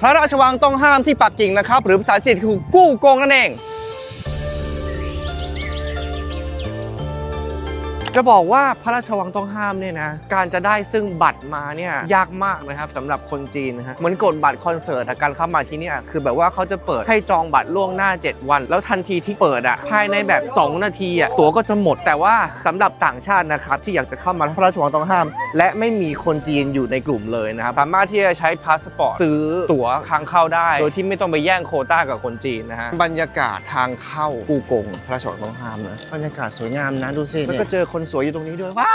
พระราชวังต้องห้ามที่ปักกิ่งนะครับ หรือภาษาจีนคือกู้กงนั่นเอง จะบอกว่าพระราชวังต้องห้ามเนี่ยนะการจะได้ซึ่งบัตรมาเนี่ยยากมากนะครับสำหรับคนจีนนะฮะเหมือนกดบัตรคอนเสิร์ตอะการเข้ามาที่เนี่ยคือแบบว่าเขาจะเปิดให้จองบัตรล่วงหน้า 7 วัน แล้วทันทีที่เปิดอะภายในแบบ 2 นาทีอะตั๋วก็จะหมด แต่ว่าสำหรับต่างชาตินะครับที่อยากจะเข้ามาพระราชวังต้องห้าม และไม่มีคนจีนอยู่ในกลุ่มเลยนะครับสามารถที่จะใช้พาสปอร์ตซื้อตั๋วทางเข้าได้ โดยที่ไม่ต้องไปแย่งโควต้ากับคนจีนนะฮะบรรยากาศทางเข้ากูกงพระราชวังต้องห้ามนะบรรยากาศสวยงามนะดูสิแล้วก็เจอคนสวยอยู่ตรงนี้ด้วยว้า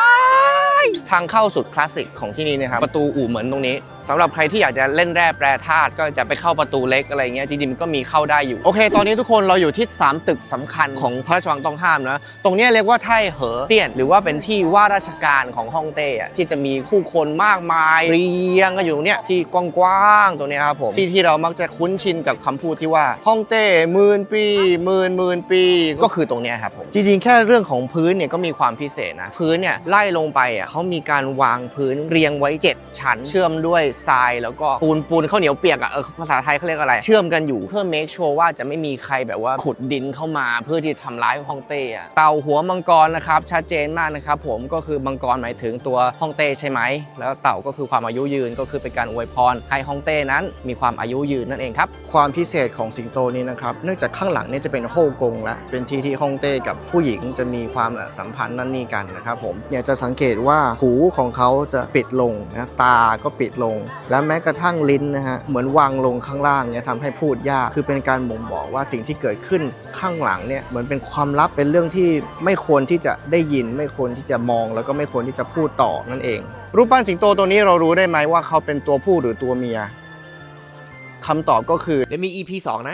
ยทางเข้าสุดคลาสสิกของที่นี่นะครับ ประตูอู่เหมือนตรงนี้สำหรับใครที่อยากจะเล่นแร่แปรธาตุก็จะไปเข้าประตูเล็กอะไรเงี้ยจริงๆมันก็มีเข้าได้อยู่ โอเค ตอนนี้ทุกคนเราอยู่ที่ 3 ตึกสำคัญของพระราชวังต้องห้ามนะ ตรงนี้เรียกว่าไทเหอเตี้ยน หรือว่าเป็นที่ว่าราชการของฮ่องเต้อะที่จะมีผู้คนมากมายเรียงกันอยู่เนี่ยที่กว้างๆตรงเนี้ยครับผมที่ที่เรามักจะคุ้นชินกับคำพูดที่ว่าฮ่องเต้หมื่นปีหมื่นหมื่นปี ก็คือตรงเนี้ยครับผมจริงๆ แค่เรื่องของพื้นเนี่ยก็มีความพิเศษนะพื้นเนี่ยไล่ลงไปอะเขามีการวางพื้นเรียงไว้ 7 ชั้น เชื่อมด้วยทรายแล้วก็ปูนปูนข้าวเหนียวเปียกอะเออภาษาไทยเขาเรียกอะไร เชื่อมกันอยู่เพื่อ make sure ว่าจะไม่มีใครแบบว่าขุดดินเข้ามาเพื่อที่ทำร้ายฮ่องเต้อะเต่าหัวมังกรนะครับชัดเจนมากนะครับผมก็คือมังกรหมายถึงตัวฮ่องเต้ใช่ไหม แล้วเต่าก็คือความอายุยืนก็คือเป็นการอวยพรให้ฮ่องเต้นั้น มีความอายุยืนนั่นเองครับ ความพิเศษของสิงโตนี้นะครับ เนื่องจากข้างหลังเนี่ยจะเป็นฮ่องกงและเป็นที่ที่ฮ่องเต้กับผู้หญิงจะมีความสัมพันธ์นั่นนี่กันนะครับผมเนี่ยจะสังเกตว่าหูของเขาจะปิดลงนะตาก็ปิดลง และแม้กระทั่งลิ้นนะฮะเหมือนวางลงข้างล่างเนี่ยทำให้พูดยากคือเป็นการบ่งบอกว่าสิ่งที่เกิดขึ้นข้างหลังเนี่ยเหมือนเป็นความลับเป็นเรื่องที่ไม่ควรที่จะได้ยิน ไม่ควรที่จะมอง แล้วก็ไม่ควรที่จะพูดต่อนั่นเอง รูปปั้นสิงโตตัวนี้เรารู้ได้ไหมว่าเขาเป็นตัวผู้หรือตัวเมียคำตอบก็คือเดี๋ยวมี EP 2 นะ